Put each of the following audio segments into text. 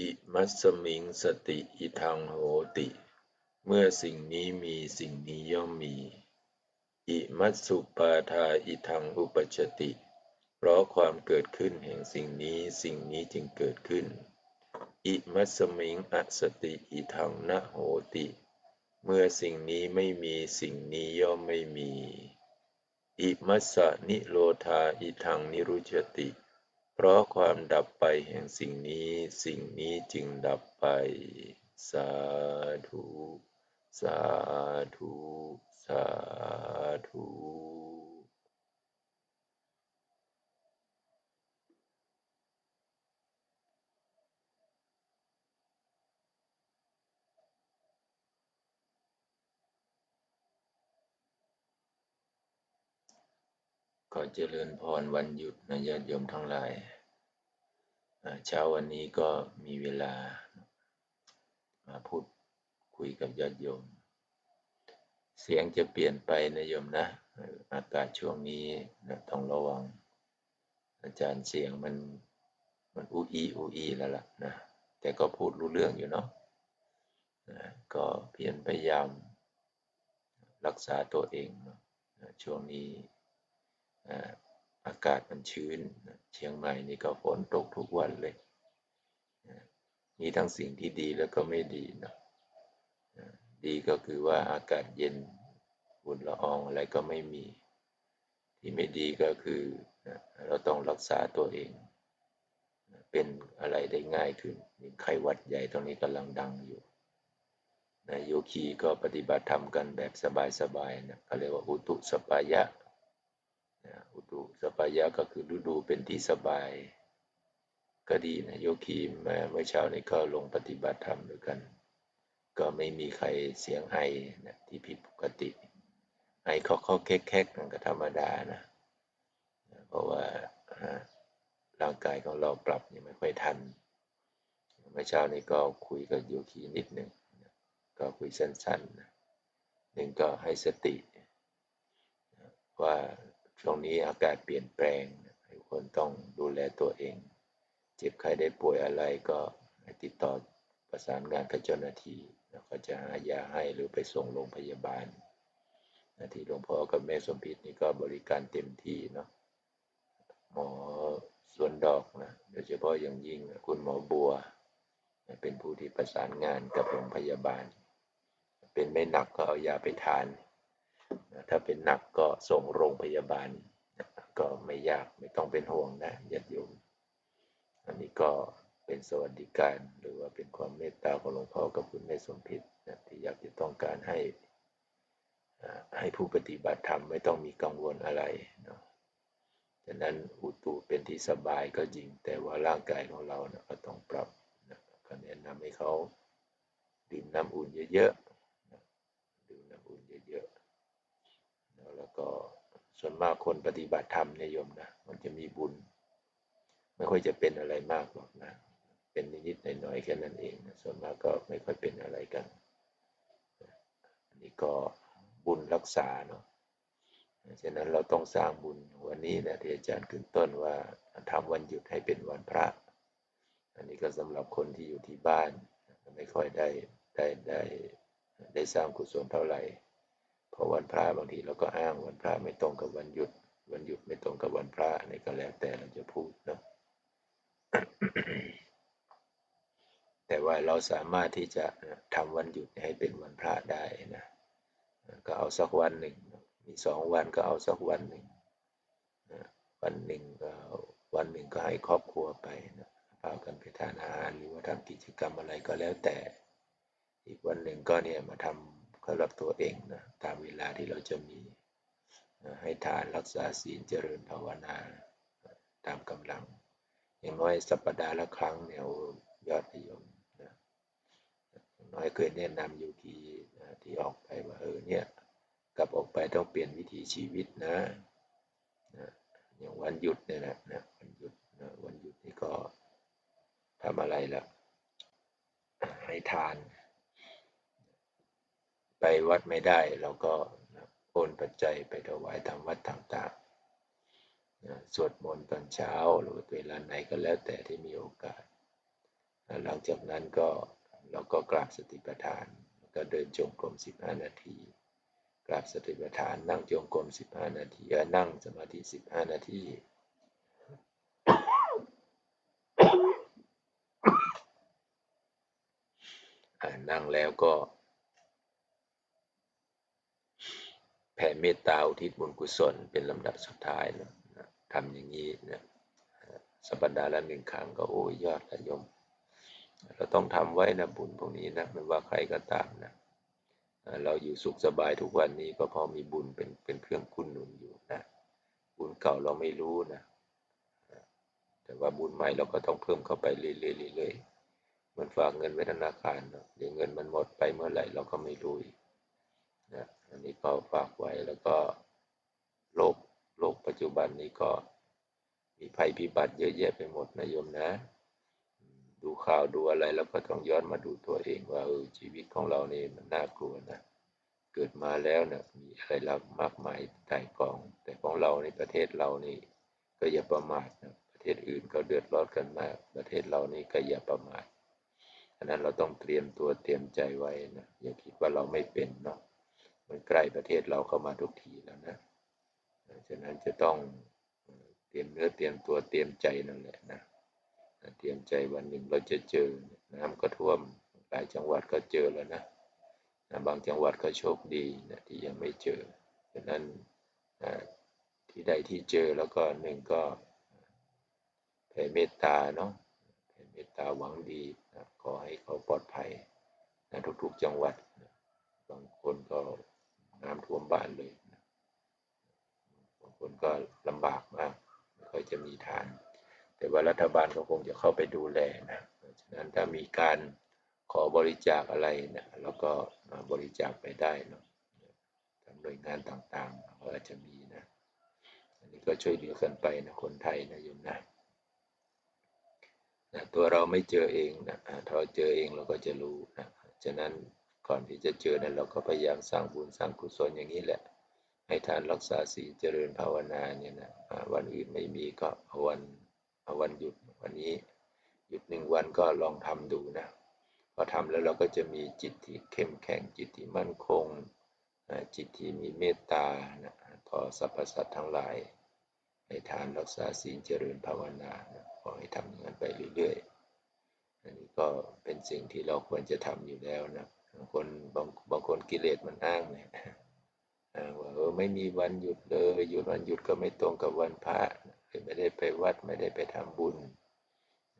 อิมัสมิงสติอิทังโหติ เมื่อสิ่งนี้มีสิ่งนี้ย่อมมี อิมัสสุปาทาอิทังอุปชติ เพราะความเกิดขึ้นแห่งสิ่งนี้สิ่งนี้จึงเกิดขึ้น อิมัสมิงอสติอิทังนะโหติ เมื่อสิ่งนี้ไม่มีสิ่งนี้ย่อมไม่มี อิมัสสนิโรธาอิทังนิรุชติเพราะความดับไปแห่งสิ่งนี้ สิ่งนี้จึงดับไป สาธุ สาธุ สาธุ ขอเจริญพรวันหยุดนะญาติโยมทั้งหลายเช้าวันนี้ก็มีเวลามาพูดคุยกับญาติโยม เสียงจะเปลี่ยนไปนะโยมนะ อากาศช่วงนี้นะต้องระวัง อาจารย์เสียงมันมันอูอีอูอีแล้วล่ะนะ แต่ก็พูดรู้เรื่องอยู่เนาะนะก็เพียรพยายามรักษาตัวเองนะช่วงนี้ อากาศมันชื้น เชียงใหม่นี่ก็ฝนตกทุกวันเลย มีทั้งสิ่งที่ดีแล้วก็ไม่ดีนะดีก็คือว่าอากาศเย็นฝุ่นละอองอะไรก็ไม่มี ที่ไม่ดีก็คือเราต้องรักษาตัวเอง เป็นอะไรได้ง่ายขึ้นไข้หวัดใหญ่ตรงนี้กำลังดังอยู่นะโยคีก็ปฏิบัติธรรมกันแบบสบายๆนะเขาเรียกว่าอุตุสปายะ อุตุสปายะก็คือฤดูเป็นที่สบาย ก็ดีนะโยคีมเมื่อเช้านี้ก็ลงปฏิบัติธรรมด้วยกัน ก็ไม่มีใครเสียงไห้นะที่ผิดปกติไห้เขาเขาแคกๆนั่นก็ธรรมดานะ เพราะว่าร่างกายของเราปรับยังไม่ค่อยทันเมื่อเช้านี้ก็คุยกับโยคีนิดหนึ่งก็คุยสั้นๆหนึ่งก็ให้สติว่า ช่วงนี้อากาศเปลี่ยนแปลงทุกคนต้องดูแลตัวเอง เจ็บใครได้ป่วยอะไรก็ติดต่อประสานงานกับเจ้าหน้าที่แล้วก็จะหายาให้หรือไปส่งโรงพยาบาลที่หลวงพ่อกับแม่สมพิษนี่ก็บริการเต็มที่เนาะหมอส่วนดอกนะโดยเฉพาะอย่างยิ่งคุณหมอบัว เป็นผู้ที่ประสานงานกับโรงพยาบาล เป็นไม่หนักก็เอายาไปทาน ถ้าเป็นหนักก็ส่งโรงพยาบาล ก็ไม่ยากไม่ต้องเป็นห่วงนะญาติโยม อันนี้ก็เป็นสวัสดิการหรือว่าเป็นความเมตตาของหลวงพ่อกับคุณแม่สมพิษนะที่อยากจะต้องการให้ให้ผู้ปฏิบัติธรรมไม่ต้องมีกังวลอะไรเนาะฉะนั้นอุตุเป็นที่สบายก็จริง แต่ว่าร่างกายของเรานะก็ต้องปรับนะก็แนะนำให้เขาดื่มน้ำอุ่นเยอะๆดื่มน้ำอุ่นเยอะ แล้วก็ส่วนมากคนปฏิบัติธรรมนิยมนะมันจะมีบุญ ไม่ค่อยจะเป็นอะไรมากหรอกนะ เป็นนิดๆหน่อยๆแค่นั้นเองนะส่วนมากก็ไม่ค่อยเป็นอะไรกันอันนี้ก็บุญรักษาเนาะฉะนั้นเราต้องสร้างบุญวันนี้นะที่อาจารย์ขึ้นต้นว่าทำวันหยุดให้เป็นวันพระ อันนี้ก็สำหรับคนที่อยู่ที่บ้าน ไม่ค่อยได้ได้ได้ได้สร้างกุศลเท่าไหร่ พอวันพระบางทีเราก็อ้างวันพระไม่ตรงกับวันหยุด วันหยุดไม่ตรงกับวันพระนี่ก็แล้วแต่เราจะพูดเนาะแต่ว่าเราสามารถที่จะทำวันหยุดให้เป็นวันพระได้นะก็เอาสักวันหนึ่งมีสองวันก็เอาสักวันหนึ่งวันหนึ่งก็วันหนึ่งก็ให้ครอบครัวไปนะพากันไปทานอาหารหรือว่าทำกิจกรรมอะไรก็แล้วแต่ อีกวันหนึ่งก็เนี่ยมาทำ สำหรับตัวเองนะตามเวลาที่เราจะมีให้ทานรักษาศีลเจริญภาวนาตามกำลัง อย่างน้อยสัปดาห์ละครั้งเนี่ยยอดนิยมนะน้อยเคยแนะนำอยู่ที่ที่ออกไปว่าเออเนี่ยกลับออกไปต้องเปลี่ยนวิถีชีวิตนะนะอย่างวันหยุดเนี่ยนะนะวันหยุดนะวันหยุดนี่ก็ทำอะไรล่ะให้ทาน ไปวัดไม่ได้เราก็โอนปัจจัยไปถวายตามวัดต่างๆ สวดมนต์ตอนเช้าหรือเวลาไหนก็แล้วแต่ที่มีโอกาส หลังจากนั้นก็เราก็กราบสติปัฏฐาน ก็เดินจงกรม 15 นาทีกราบสติปัฏฐานนั่งจงกรม 15 นาทีนั่งสมาธิ 15 นาทีนั่งแล้วก็ แผ่เมตตาอุทิศบุญกุศลเป็นลำดับสุดท้ายนะทำอย่างนี้นะสัปดาห์ละหนึ่งครั้งก็โอ้ยยอดละยม เราต้องทำไว้นะบุญพวกนี้นะไม่ว่าใครก็ตามนะเราอยู่สุขสบายทุกวันนี้ก็เพราะมีบุญเป็นเป็นเครื่องคุ้นหนุนอยู่นะบุญเก่าเราไม่รู้นะแต่ว่าบุญใหม่เราก็ต้องเพิ่มเข้าไปเรื่อยๆมันฝากเงินไว้ธนาคารเดี๋ยวเงินมันหมดไปเมื่อไหร่เราก็ไม่รู้นะ อันนี้ก็ฝากไว้แล้วก็โลกโลกปัจจุบันนี้ก็มีภัยพิบัติเยอะแยะไปหมดนะโยมนะ ดูข่าวดูอะไรแล้วก็ต้องย้อนมาดูตัวเองว่าเออชีวิตของเรานี่มันน่ากลัวนะเกิดมาแล้วนะมีอะไรรับมากมายไต่กอง แต่ของเราในประเทศเรานี่ก็อย่าประมาทนะประเทศอื่นเขาเดือดร้อนกันมาก ประเทศเรานี่ก็อย่าประมาทฉะนั้นเราต้องเตรียมตัวเตรียมใจไว้นะอย่าคิดว่าเราไม่เป็นเนาะ มันใกล้ประเทศเราเข้ามาทุกทีแล้วนะฉะนั้นจะต้องเตรียมเนื้อเตรียมตัวเตรียมใจนั่นแหละนะเตรียมใจวันหนึ่งเราจะเจอน้ำก็ท่วมหลายจังหวัดก็เจอแล้วนะนะบางจังหวัดก็โชคดีนะที่ยังไม่เจอฉะนั้นที่ใดที่เจอแล้วก็หนึ่งก็แผ่เมตตาเนาะแผ่เมตตาหวังดีนะขอให้เขาปลอดภัยนะทุกๆจังหวัดนะบางคนก็ น้ำท่วมบ้านเลยบางคนก็ลำบากมากไม่ค่อยจะมีทาน แต่ว่ารัฐบาลก็คงจะเข้าไปดูแลนะฉะนั้นถ้ามีการขอบริจาคอะไรนะแล้วก็บริจาคไปได้เนาะทางหน่วยงานต่างๆก็อาจจะมีนะอันนี้ก็ช่วยเหลือกันไปนะคนไทยนะโยมนะนะตัวเราไม่เจอเองนะถ้าเราเจอเองเราก็จะรู้นะฉะนั้น ก่อนที่จะเจอนั้นเราก็พยายามสร้างบุญสร้างกุศลอย่างนี้แหละ ให้ทานรักษาศีลเจริญภาวนาเนี่ยนะวันอื่นไม่มีก็อวันอวันหยุดวันนี้ หยุดหนึ่งวันก็ลองทำดูนะพอทำแล้วเราก็จะมีจิตที่เข้มแข็งจิตที่มั่นคงจิตที่มีเมตตานะต่อสรรพสัตว์ทั้งหลาย ให้ทานรักษาศีลเจริญภาวนานะขอให้ทำอย่างนั้นไปเรื่อยๆอันนี้ก็เป็นสิ่งที่เราควรจะทำอยู่แล้วนะางคนบางบางคนกิเลสมันอ้างเนี่ยว่าเออไม่มีวันหยุดเลยหยุดวันหยุดก็ไม่ตรงกับวันพระไม่ได้ไปวัดไม่ได้ไปทำบุญ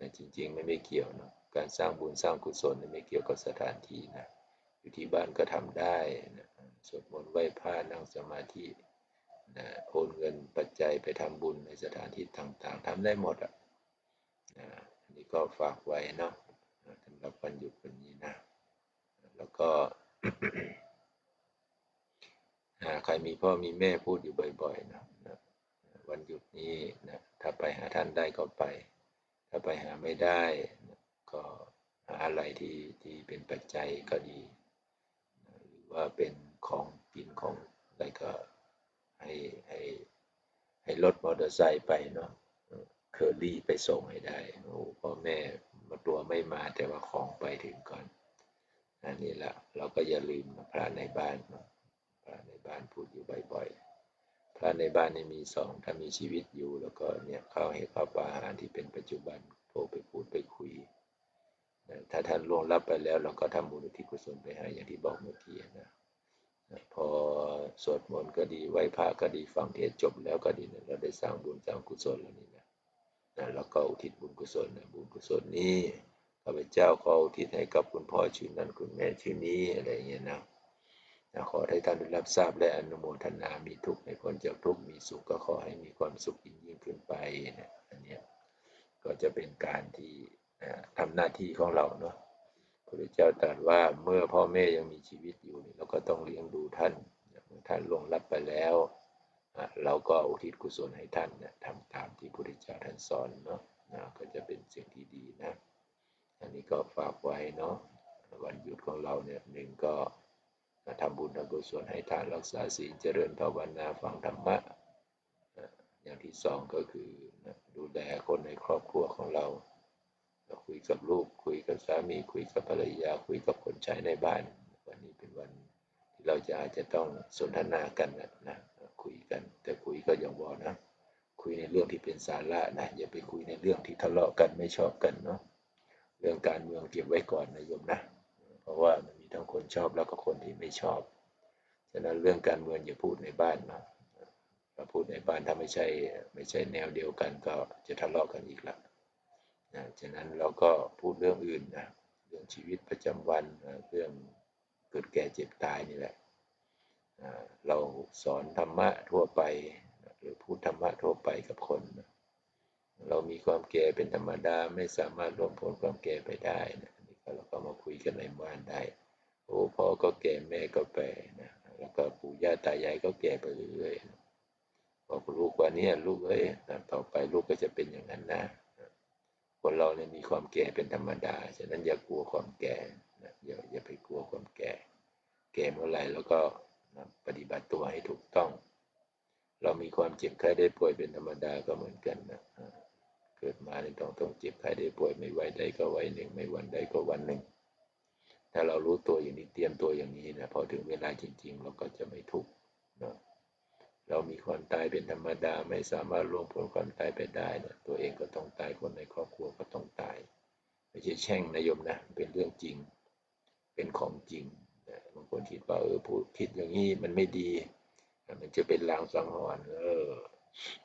นะจริงๆไม่ไม่เกี่ยวเนาะการสร้างบุญสร้างกุศลไม่เกี่ยวกับสถานที่นะอยู่ที่บ้านก็ทำได้นะสวดมนต์ไหว้พระนั่งสมาธินะโอนเงินปัจจัยไปทำบุญในสถานที่ต่างๆทำได้หมดอะนะอันนี้ก็ฝากไว้เนาะสำหรับวันหยุดวันนี้นะ ก็ใครมีพ่อมีแม่พูดอยู่บ่อยๆนะวันหยุดนี้นะถ้าไปหาท่านได้ก็ไป ถ้าไปหาไม่ได้นะก็หาอะไรที่ที่เป็นปัจจัยก็ดีนะหรือว่าเป็นของกินของอะไรก็ให้ให้ให้รถมอเตอร์ไซค์ไปเนาะเคอรี่ไปส่งให้ได้โอ้พ่อแม่มาตัวไม่มาแต่ว่าของไปถึงก่อน อันนี้แหละเราก็อย่าลืมพระในบ้านพระในบ้านพูดอยู่บ่อยๆ พระในบ้านนี่มีสองถ้ามีชีวิตอยู่ แล้วก็เนี่ยเขาให้ข้าวปลาอาหารที่เป็นปัจจุบันโทรไปพูดไปคุยถ้าท่านล่วงลับไปแล้วเราก็ทำบุญที่กุศลไปให้อย่างที่บอกเมื่อกี้นะพอสวดมนต์ก็ดีไหว้พระก็ดีฟังเทศจบแล้วก็ดีนะเราได้สร้างบุญสร้างกุศลแล้วนี่นะนะแล้วก็อุทิศบุญกุศลนะบุญกุศลนี้ ข้าพเจ้าขออุทิศให้กับคุณพ่อชื่อนั้นคุณแม่ชื่อนี้อะไรเงี้ยนะขอให้ท่านได้รับทราบและอนุโมทนา มีทุกข์ให้พ้นจากทุกข์ มีสุขก็ขอให้มีความสุขยิ่งยิ่งขึ้นไปนะอันนี้ก็จะเป็นการที่ทำหน้าที่ของเราเนาะพระเจ้าตรัสว่าเมื่อพ่อแม่ยังมีชีวิตอยู่เราก็ต้องเลี้ยงดูท่านเมื่อท่านล่วงลับไปแล้ว เราก็อุทิศกุศลให้ท่านนะทำตามที่พระพุทธเจ้าท่านสอนเนาะก็จะเป็นสิ่งที่ดีนะ อันนี้ก็ฝากไว้เนาะวันหยุดของเราเนี่ยหนึ่งก็ทำบุญทำกุศลให้ทานรักษาศีลเจริญภาวนาฟังธรรมะ อย่างที่สองก็คือดูแลคนในครอบครัวของเรา คุยกับลูกคุยกับสามีคุยกับภรรยาคุยกับคนใช้ในบ้าน วันนี้เป็นวันที่เราจะอาจจะต้องสนทนากันนะนะคุยกัน แต่คุยก็อย่างบอนะ คุยในเรื่องที่เป็นสาระนะอย่าไปคุยในเรื่องที่ทะเลาะกันไม่ชอบกันเนาะ เรื่องการเมืองเก็บไว้ก่อนนะโยมนะ เพราะว่ามันมีทั้งคนชอบแล้วก็คนที่ไม่ชอบ ฉะนั้นเรื่องการเมืองอย่าพูดในบ้านนะถ้าพูดในบ้านถ้าไม่ใช่ไม่ใช่แนวเดียวกันก็จะทะเลาะกันอีกละนะฉะนั้นเราก็พูดเรื่องอื่นนะ เรื่องชีวิตประจำวันนะเรื่องเกิดแก่เจ็บตายนี่แหละเราสอนธรรมะทั่วไป หรือพูดธรรมะทั่วไปกับคนนะ เรามีความแก่เป็นธรรมดาไม่สามารถล่วงพ้นความแก่ไปได้นะนี่ก็เราก็มาคุยกันในบ้านได้ โอ้พ่อก็แก่แม่ก็แก่นะแล้วก็ปู่ย่าตายายก็แก่ไปเรื่อยๆบอกลูกว่าเนี่ยลูกเอ้ยต่อไปลูกก็จะเป็นอย่างนั้นนะคนเราเนี่ยมีความแก่เป็นธรรมดา ฉะนั้นอย่ากลัวความแก่นะอย่าอย่าไปกลัวความแก่ แก่เมื่อไหร่แล้วก็ปฏิบัติตัวให้ถูกต้อง เรามีความเจ็บไข้ได้ป่วยเป็นธรรมดาก็เหมือนกันนะ เกิดมาในต้องต้องเจ็บไข้ได้ป่วยไม่ไหวใดก็ไหวหนึ่ง ไม่วันใดก็วันหนึ่ง ถ้าเรารู้ตัวอย่างนี้เตรียมตัวอย่างนี้นะพอถึงเวลาจริง ๆ เราก็จะไม่ทุกข์เนาะเรามีความตายเป็นธรรมดาไม่สามารถล่วงพ้นความตายไปได้นะตัวเองก็ต้องตายคนในครอบครัวก็ต้องตาย ไม่ใช่แช่งนะโยมนะเป็นเรื่องจริง เป็นของจริงนะบางคนคิดว่าเออพูดคิดอย่างนี้มันไม่ดี มันจะเป็นลางสังหรณ์เออ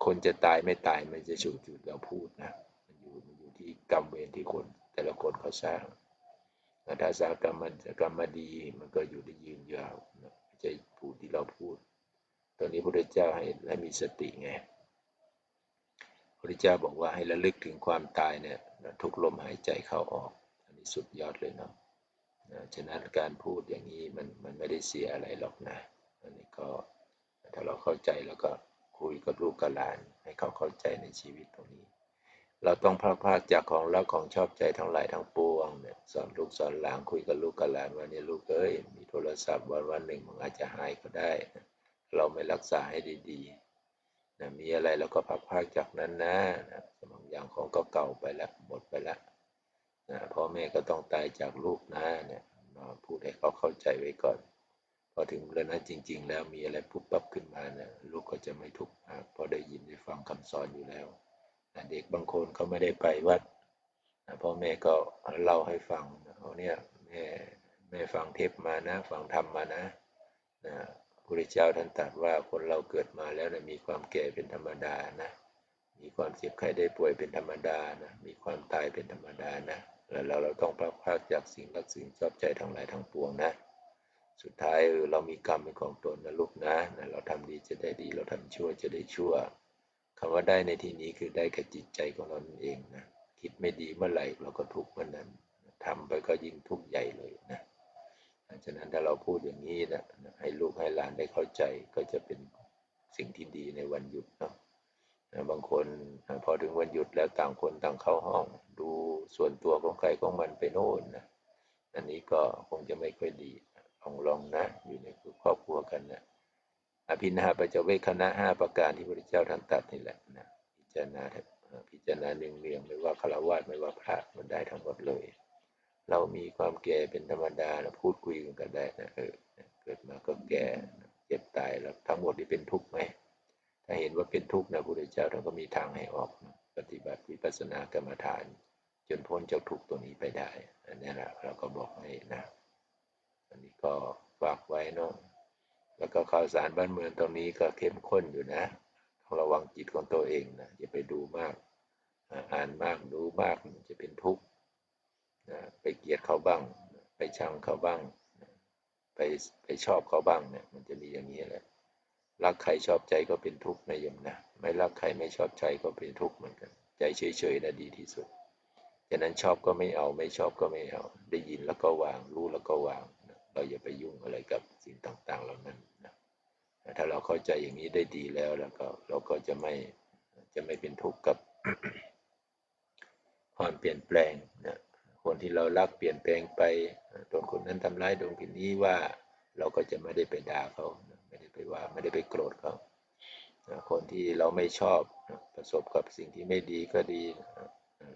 คนจะตายไม่ตายมันจะชูจุดเราพูดนะ มันอยู่มันอยู่ที่กรรมเวรที่คน แต่ละคนเขาสร้างถ้าสร้างกรรมมันกรรมมาดีมันก็อยู่ได้ยืนยาวนะไม่ใช่พูดที่เราพูด ตอนนี้พระพุทธเจ้าให้ให้มีสติไงพระพุทธเจ้าบอกว่าให้ระลึกถึงความตายเนี่ยทุกลมหายใจเข้าออก อันนี้สุดยอดเลยเนาะนะฉะนั้นการพูดอย่างนี้มันมันไม่ได้เสียอะไรหรอกนะ อันนี้ก็ถ้าเราเข้าใจแล้วก็ คุยกับลูกกับหลาน ให้เขาเข้าใจในชีวิตตรงนี้ เราต้องพลาดพลาดจากของรักของชอบใจทั้งหลายทั้งปวงเนี่ยสอนลูกสอนหลานคุยกับลูกกับหลานว่าเนี่ยลูกเอ้ยมีโทรศัพท์วันวันหนึ่งมันอาจจะหายก็ได้ เราไม่รักษาให้ดีๆนะมีอะไรเราก็พักพากจากนั้นนะนะบางอย่างของเก่าๆไปแล้วหมดไปแล้วนะพ่อแม่ก็ต้องตายจากลูกนะเนี่ยมาพูดให้เขาเข้าใจไว้ก่อน พอถึงเรื่องนั้นจริง ๆ แล้วมีอะไรปุ๊บปั๊บขึ้นมาเนี่ยลูกก็จะไม่ทุกข์มากเพราะได้ยินได้ฟังคำสอนอยู่แล้วเด็กบางคนเขาไม่ได้ไปวัดพ่อแม่ก็เล่าให้ฟังเอาเนี่ยแม่แม่ฟังเทปมานะ ฟังธรรมมานะนะพระเจ้าท่านตรัสว่าคนเราเกิดมาแล้วนะมีความแก่เป็นธรรมดานะ มีความเจ็บไข้ได้ป่วยเป็นธรรมดานะ มีความตายเป็นธรรมดานะ แล้วเราเราต้องพลาดพลาดจากสิ่งรักสิ่งชอบใจทั้งหลายทั้งปวงนะ สุดท้ายเออเรามีกรรมเป็นของตนนะลูกนะนะเราทำดีจะได้ดี เราทำชั่วจะได้ชั่วคำว่าได้ในที่นี้คือได้กับจิตใจของเรานั่นเองนะคิดไม่ดีเมื่อไหร่เราก็ทุกข์เมื่อนั้นทำไปก็ยิ่งทุกข์ใหญ่เลยนะฉะนั้นถ้าเราพูดอย่างนี้นะให้ลูกให้หลานได้เข้าใจก็จะเป็นสิ่งที่ดีในวันหยุดเนาะบางคนพอถึงวันหยุดแล้วต่างคนต่างเข้าห้อง ดูส่วนตัวของใครของมันไปโน่นนะอันนี้ก็คงจะไม่ค่อยดี องนะ อยู่ในครอบครัวกันนะอภินาปัจจเวคคณะห้าประการที่พระเจ้าท่านตัดนี่แหละนะพิจารณาพิจารณาเนืองเนืองๆไม่ว่าฆราวาสไม่ว่าพระมันได้ทั้งหมดเลย เรามีความแก่เป็นธรรมดานะพูดคุยกันก็ได้นะเออเกิดมาก็แก่เจ็บตายแล้วทั้งหมดที่เป็นทุกข์ไหมถ้าเห็นว่าเป็นทุกข์นะพระพุทธเจ้าท่านก็มีทางให้ออกนะปฏิบัติวิปัสสนากรรมฐาน จนพ้นจากทุกข์ตัวนี้ไปได้อันนี้แหละเราก็บอกให้นะ อันนี้ก็ฝากไว้เนาะแล้วก็ข่าวสารบ้านเมืองตรงนี้ก็เข้มข้นอยู่นะต้องระวังจิตของตัวเองนะอย่าไปดูมากอ่านมากดูมากมันจะเป็นทุกข์นะไปเกลียดเขาบ้าง ไปชังเขาบ้าง ไปไปชอบเขาบ้างเนี่ยมันจะมีอย่างนี้แหละรักใครชอบใจก็เป็นทุกข์นะโยมนะไม่รักใครไม่ชอบใจก็เป็นทุกข์เหมือนกัน ใจเฉยๆนะดีที่สุดฉะนั้นชอบก็ไม่เอาไม่ชอบก็ไม่เอา ได้ยินแล้วก็วาง รู้แล้วก็วาง เราอย่าไปยุ่งอะไรกับสิ่งต่าง ๆ เหล่านั้นนะถ้าเราเข้าใจอย่างนี้ได้ดีแล้วแล้วก็เราก็จะไม่จะไม่เป็นทุกข์กับความเปลี่ยนแปลงนะคนที่เรารักเปลี่ยนแปลงไปโดนคนนั้นทำร้ายโดนคนนี้ว่าเราก็จะไม่ได้ไปด่าเขาไม่ได้ไปว่าไม่ได้ไปโกรธเขาคนที่เราไม่ชอบประสบกับสิ่งที่ไม่ดีก็ดี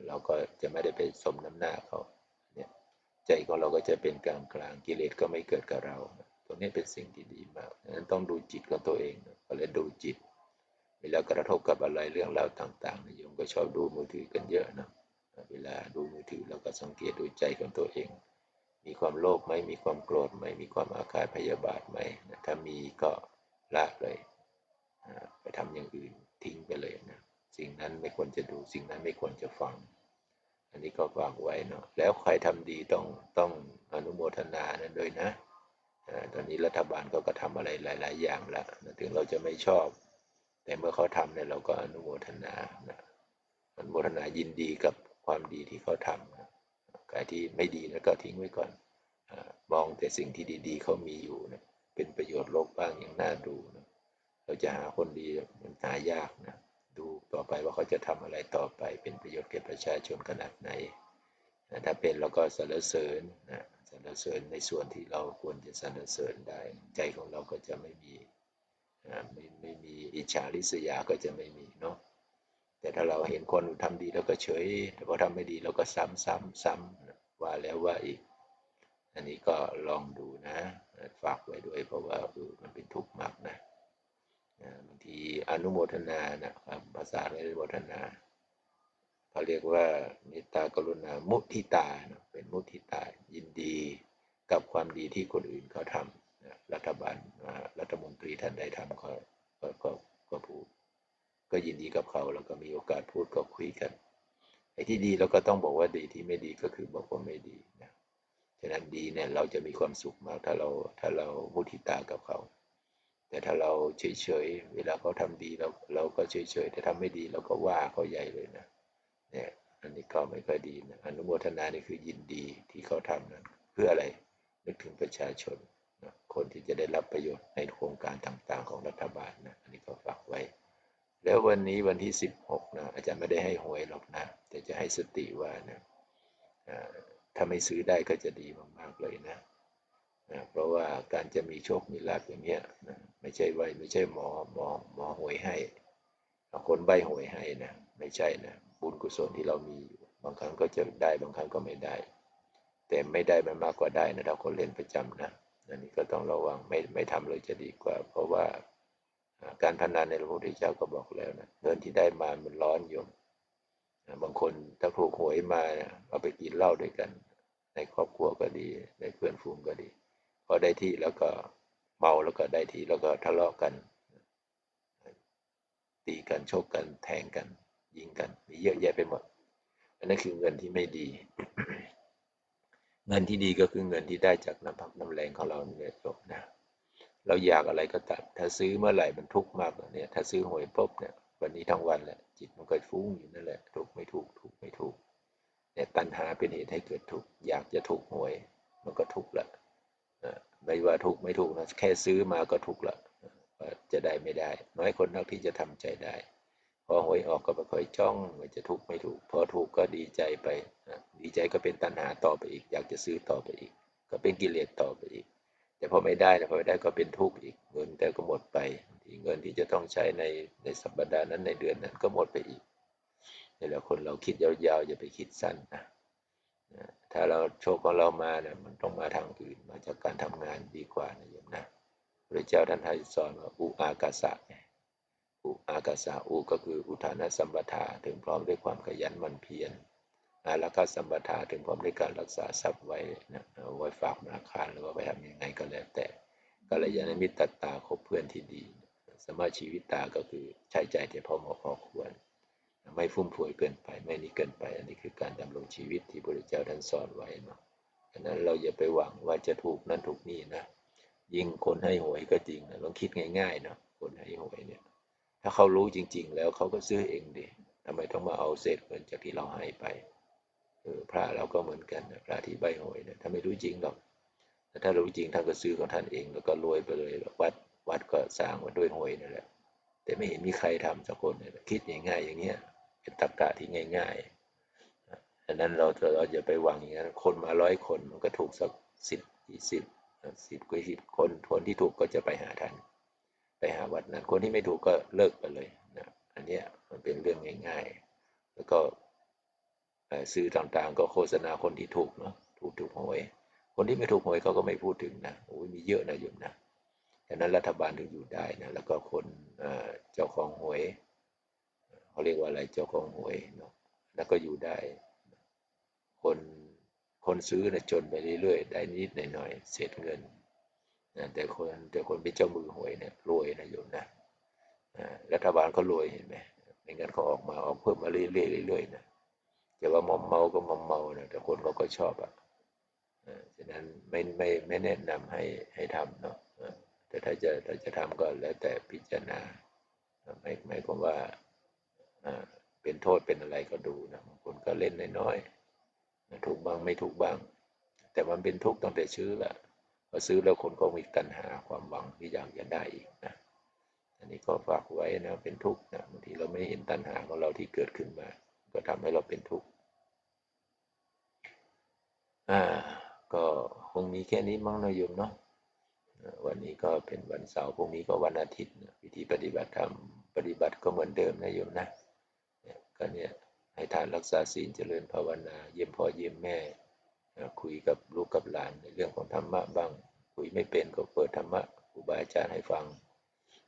เราก็จะไม่ได้ไปสมน้ำหน้าเขา ใจของเราก็จะเป็นกลางกลางกิเลสก็ไม่เกิดกับเรา ตรงนี้เป็นสิ่งที่ดีมากดังนั้นต้องดูจิตของตัวเองก็เลยดูจิต เวลากระทบกับอะไรเรื่องราวต่างๆโยมก็ชอบดูมือถือกันเยอะนะ เวลาดูมือถือเราก็สังเกตดูใจของตัวเอง มีความโลภไหมมีความโกรธไหมมีความอาฆาตพยาบาทไหมถ้ามีก็ละเลยไปทำอย่างอื่นทิ้งไปเลยนะ สิ่งนั้นไม่ควรจะดู สิ่งนั้นไม่ควรจะฟัง อันนี้ก็ฝากไว้เนาะแล้วใครทำดีต้องต้องอนุโมทนานั้นด้วยนะตอนนี้รัฐบาลก็กระทำอะไรหลาย ๆ อย่างแล้วถึงเราจะไม่ชอบ แต่เมื่อเขาทำเนี่ยเราก็อนุโมทนานะอนุโมทนายินดีกับความดีที่เขาทำใครที่ไม่ดีแล้วก็ทิ้งไว้ก่อนมองแต่สิ่งที่ดี ๆ เขามีอยู่นะเป็นประโยชน์โลกบ้างอย่างน่าดูนะเราจะหาคนดีมันหายากนะ ไปว่าเขาจะทำอะไรต่อไป เป็นประโยชน์แก่ประชาชนขนาดไหนนะถ้าเป็นเราก็สรรเสริญนะสรรเสริญในส่วนที่เราควรจะสรรเสริญได้ ใจของเราก็จะไม่มีไม่ไม่มีอิจฉาริษยาก็จะไม่มีเนาะแต่ถ้าเราเห็นคนทำดีเราก็เฉยแต่พอทำไม่ดีเราก็ซ้ำซ้ำซ้ำว่าแล้วว่าอีก อันนี้ก็ลองดูนะฝากไว้ด้วยเพราะว่ามันเป็นทุกข์มากนะ บางทีอนุโมทนานะครับภาษาอนุโมทนาเขาเรียกว่าเมตตากรุณามุทิตานะเป็นมุทิตายินดีกับความดีที่คนอื่นเขาทำนะรัฐบาลรัฐมนตรีท่านใดทำก็ก็ก็พูด ก็ยินดีกับเขาแล้วก็มีโอกาสพูดก็คุยกันไอ้ที่ดีเราก็ต้องบอกว่าดีที่ไม่ดีก็คือบอกว่าไม่ดีนะฉะนั้นดีเนี่ยเราจะมีความสุขมากถ้าเราถ้าเรามุทิตากับเขา ถ้าเราเฉยๆ เวลาเขาทำดีเราเราก็เฉยๆแต่ทำไม่ดีเราก็ว่าเขาใหญ่เลยนะ เนี่ย อันนี้ก็ไม่ค่อยดีนะ อนุโมทนานี่คือยินดีที่เขาทำนั้น เพื่ออะไร นึกถึงประชาชนนะคนที่จะได้รับประโยชน์ในโครงการต่างๆ ของรัฐบาลนะ อันนี้ก็ฝากไว้ แล้ววันนี้วันที่ 16 นะ อาจารย์ไม่ได้ให้หวยหรอกนะ แต่จะให้สติว่านะถ้าไม่ซื้อได้ก็จะดีมากๆเลยนะนะเพราะว่าการจะมีโชค มีลาภอย่างเงี้ยนะ ไม่ใช่ไว้ไม่ใช่หมอหมอหมอหวยให้คนใบหวยให้นะไม่ใช่นะบุญกุศลที่เรามีบางครั้งก็จะได้บางครั้งก็ไม่ได้ แต่ไม่ได้มันมากกว่าได้นะถ้าคนเล่นประจำนะอันนี้ก็ต้องระวังไม่ไม่ทำเลยจะดีกว่า เพราะว่าการพนันในพระพุทธเจ้าก็บอกแล้วนะเงินที่ได้มามันร้อนโยมบางคนถ้าถูกหวยมาเอาไปกินเหล้าด้วยกัน ในครอบครัวก็ดี ในเพื่อนฝูงก็ดี พอได้ที่แล้วก็ เมาแล้วก็ได้ทีแล้วก็ทะเลาะกัน ตีกันโชกกันแทงกัน ยิงกันมีเยอะแยะไปหมดอันนั้นคือเงินที่ไม่ดี เงินที่ดีก็คือเงินที่ได้จากน้ำพักน้ำแรงของเราเนี่ยจบนะเราอยากอะไรก็ตัด ถ้าซื้อเมื่อไหร่มันทุกข์มากเนี่ย ถ้าซื้อหวยปุ๊บเนี่ย วันนี้ทั้งวันแหละ จิตมันก็ฟุ้งอยู่นั่นแหละ ถูกไม่ถูก ถูกไม่ถูก เนี่ยตัณหาเป็นเหตุให้เกิดทุกข์ อยากจะถูกหวย มันก็ทุกข์ละ ไม่ว่าถูกไม่ถูกนะแค่ซื้อมาก็ถูกละจะได้ไม่ได้ น้อยคนนักที่จะทำใจได้ พอหวยออกก็ไปคอยจ้องว่าจะถูกไม่ถูก พอถูกก็ดีใจไป ดีใจก็เป็นตัณหาต่อไปอีก อยากจะซื้อต่อไปอีก ก็เป็นกิเลสต่อไปอีก แต่พอไม่ได้พอไม่ได้ก็เป็นทุกข์อีก เงินแต่ก็หมดไป เงินที่จะต้องใช้ในในสัปดาห์นั้นในเดือนนั้นก็หมดไปอีกนี่แหละคนเราคิดยาวๆอย่าไปคิดสั้นนะ ถ้าเราโชคของเรามาเนี่ยมันต้องมาทางอื่นมาจากการทำงานดีกว่านะโยมนะพระเจ้าท่านให้สอนว่าอุอากาสะอุอากาสะอุก็คืออุทานสัมปทาถึงพร้อมด้วยความขยันมั่นเพียรอารักสัมปทาถึงพร้อมด้วยการรักษาทรัพย์ไว้นะไว้ฝากธนาคารหรือว่าไปทำยังไงก็แล้วแต่กัลยาณมิตรตตาคบเพื่อนที่ดี สมาชีวิตตาก็คือใช้ใจแต่พอเหมาะพอควร ไม่ฟุ่มเฟือยเกินไปไม่นี้เกินไป อันนี้คือการดำรงชีวิตที่พระเจ้าท่านสอนไว้เนาะดังนั้นเราอย่าไปหวังว่าจะถูกนั่นถูกนี่นะยิ่งคนให้หวยก็จริงนะลองคิดง่ายๆเนาะคนให้หวยเนี่ย ถ้าเขารู้จริง ๆ แล้วเขาก็ซื้อเองดิทำไมต้องมาเอาเศษเงินจากที่เราให้ไปเออพระเราก็เหมือนกันนะพระที่ใบหวยเนี่ยถ้าไม่รู้จริงหรอกแต่ถ้ารู้จริงท่านก็ซื้อของท่านเอง แล้วก็รวยไปเลยวัดวัดก็สร้างมาด้วยหวยนั่นแหละแต่ไม่เห็นมีใครทำสักคนเลยคิดง่ายๆอย่างเงี้ย เป็นตรรกะที่ง่ายๆดังนั้นเราเราจะไปหวังอย่างนั้นคนมาร้อยคนมันก็ถูกสักสิบยี่สิบสิบกว่าสิบคนคนที่ถูกก็จะไปหาท่านไปหาวัดนั้น คนที่ไม่ถูกก็เลิกไปเลยนะอันนี้มันเป็นเรื่องง่าย ๆ แล้วก็เอ่อสื่อต่างๆ ก็โฆษณาคนที่ถูกเนาะถูกถูกหวยคนที่ไม่ถูกหวยเขาก็ไม่พูดถึงนะโอ้ยมีเยอะนะโยมนะฉะนั้นรัฐบาลถึงอยู่ได้นะแล้วก็คนเจ้าของหวย เขาเรียกว่าอะไรเจ้าของหวยเนาะแล้วก็อยู่ได้ คนคนซื้อนะจนไปเรื่อยๆได้นิดหน่อยๆเศษเงินนะแต่คนแต่คนเป็นเจ้ามือหวยเนี่ยรวยนะโยมนะรัฐบาลก็รวยเห็นไหมไม่งั้นเขาออกมาออกเพิ่มมาเรื่อยๆเรื่อยๆนะจะว่ามอมเมาก็มอมเมานะแต่คนเขาก็ชอบอะฉะนั้นไม่ไม่ไม่แนะนำให้ให้ทำเนาะแต่ถ้าจะถ้าจะทำก็แล้วแต่พิจารณาไม่หมายความว่า เป็นโทษเป็นอะไรก็ดูนะบางคนก็เล่นน้อยๆถูกบ้างไม่ถูกบ้าง แต่มันเป็นทุกข์ตั้งแต่ซื้อละพอซื้อแล้วคนก็มีตัณหาความหวังที่อยากจะได้อีกนะอันนี้ก็ฝากไว้นะเป็นทุกข์นะบางทีเราไม่เห็นตัณหาของเราที่เกิดขึ้นมา ก็ทำให้เราเป็นทุกข์อ่าก็คงมีแค่นี้มั้งนะโยมเนาะวันนี้ก็เป็นวันเสาร์พรุ่งนี้ก็วันอาทิตย์นะวิธีปฏิบัติธรรมปฏิบัติก็เหมือนเดิมนะโยมนะ ก็เนี่ยให้ทานรักษาศีลเจริญภาวนา เยี่ยมพ่อเยี่ยมแม่ คุยกับลูกกับหลานในเรื่องของธรรมะบ้าง คุยไม่เป็นก็เปิดธรรมะครูบาอาจารย์ให้ฟัง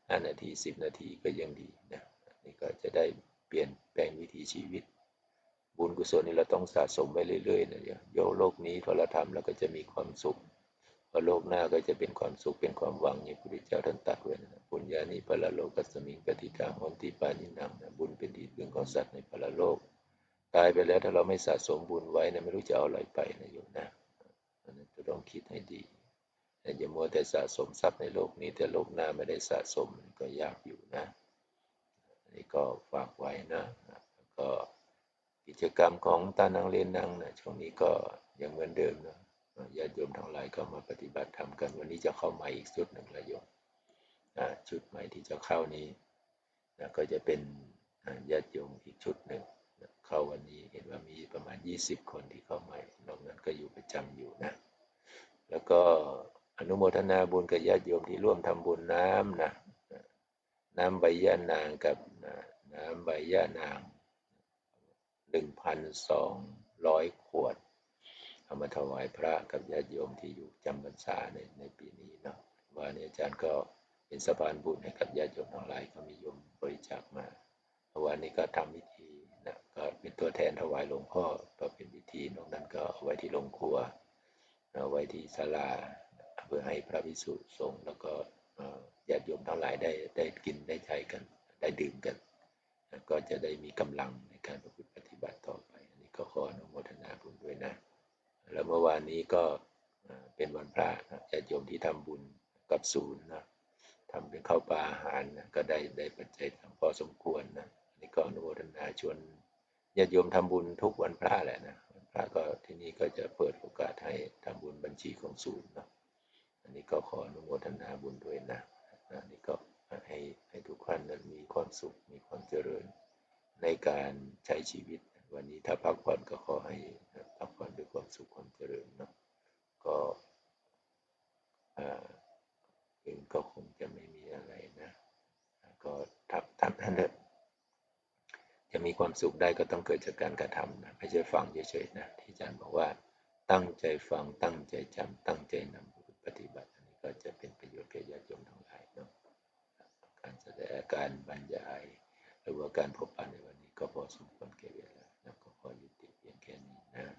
ห้านาทีสิบนาทีก็ยังดีนะนี่ก็จะได้เปลี่ยนแปลงวิถีชีวิต บุญกุศลนี่เราต้องสะสมไว้เรื่อยๆนะโยโลกนี้พอเราทำเราก็จะมีความสุข พอโลกหน้าก็จะเป็นความสุขเป็นความหวังอย่างพระพุทธเจ้าท่านตรัสไว้นะบุญญาณิปะละโลกัสมิงปฏิทางหนติปานินังนะบุญเป็นที่พึ่งของสัตว์ในปรโลกตายไปแล้วถ้าเราไม่สะสมบุญไว้นะไม่รู้จะเอาอะไรไปนะโยมนะอันนั้นจะต้องคิดให้ดีแต่อย่ามัวแต่สะสมทรัพย์ในโลกนี้ แต่โลกหน้าไม่ได้สะสมก็ยากอยู่นะอันนี้ก็ฝากไว้นะแล้วก็กิจกรรมของตานังเรียนนังนะช่วงนี้ก็ยังเหมือนเดิมนะ ญาติโยมทั้งหลายก็มาปฏิบัติธรรมกันวันนี้จะเข้าใหมาอีกชุดหนึ่งละโยมอ่าชุดใหม่ที่จะเข้านี้นะก็จะเป็นญาติโยมอีกชุดหนึ่งเข้าวันนี้เห็นว่ามีประมาณ 20 คนที่เข้าใหม่นอกนั้นก็อยู่ประจำอยู่นะ แล้วก็อนุโมทนาบุญกับญาติโยมที่ร่วมทำบุญน้ำนะน้ำใบย่านางกับน้ำใบย่านาง1,200ขวด เอามาถวายพระกับญาติโยมที่อยู่จำพรรษาในในปีนี้เนาะว่าเนี่ยอาจารย์ก็เป็นสะพานบุญให้กับญาติโยมทั้งหลายก็มีโยมบริจาคมาวานนี้ก็ทำพิธีนะก็เป็นตัวแทนถวายหลวงพ่อก็เป็นพิธีนอกนั้นก็เอาไว้ที่โรงครัวเอาไว้ที่ศาลาเพื่อให้พระภิกษุสงฆ์แล้วก็ญาติโยมทั้งหลายได้ได้กินได้ใช้กันได้ดื่มกันก็จะได้มีกำลังในการประพฤติปฏิบัติต่อไป อันนี้ก็ขออนุโมทนาบุญด้วยนะ แล้วเมื่อวานนี้ก็เป็นวันพระญาติโยมที่ทำบุญกับศูนย์นะทำเป็นข้าวปลาอาหารนะก็ได้ได้ปัจจัยทำพอสมควรนะอันนี่ก็อนุโมทนาชวนญาติโยมทำบุญทุกวันพระแหละนะวันพระก็ที่นี่ก็จะเปิดโอกาสให้ทำบุญบัญชีของศูนย์นะอันนี้ก็ขออนุโมทนาบุญด้วยนะอันนี้ก็ให้ให้ทุกท่านนั้นมีความสุขมีความเจริญในการใช้ชีวิต วันนี้ถ้าพักผ่อนก็ขอให้ สุขความเจริญเนาะก็อ่าเองก็คงจะไม่มีอะไรนะ ก็ทำทำท่นเถอะจะมีความสุขได้ก็ต้องเกิดจากการกระทำนะไม่ใช่ฟังเฉยๆนะที่อาจารย์บอกว่าตั้งใจฟังตั้งใจจำตั้งใจนำปฏิบัติอันนี้ก็จะเป็นประโยชน์แก่ญาติโยมทั้งหลายเนาะการแสดงการบรรยาย หรือว่าการพบปะในวันนี้ก็พอสมควรแก่เวลานะก็ขอยุติเพียงแค่นี้นะ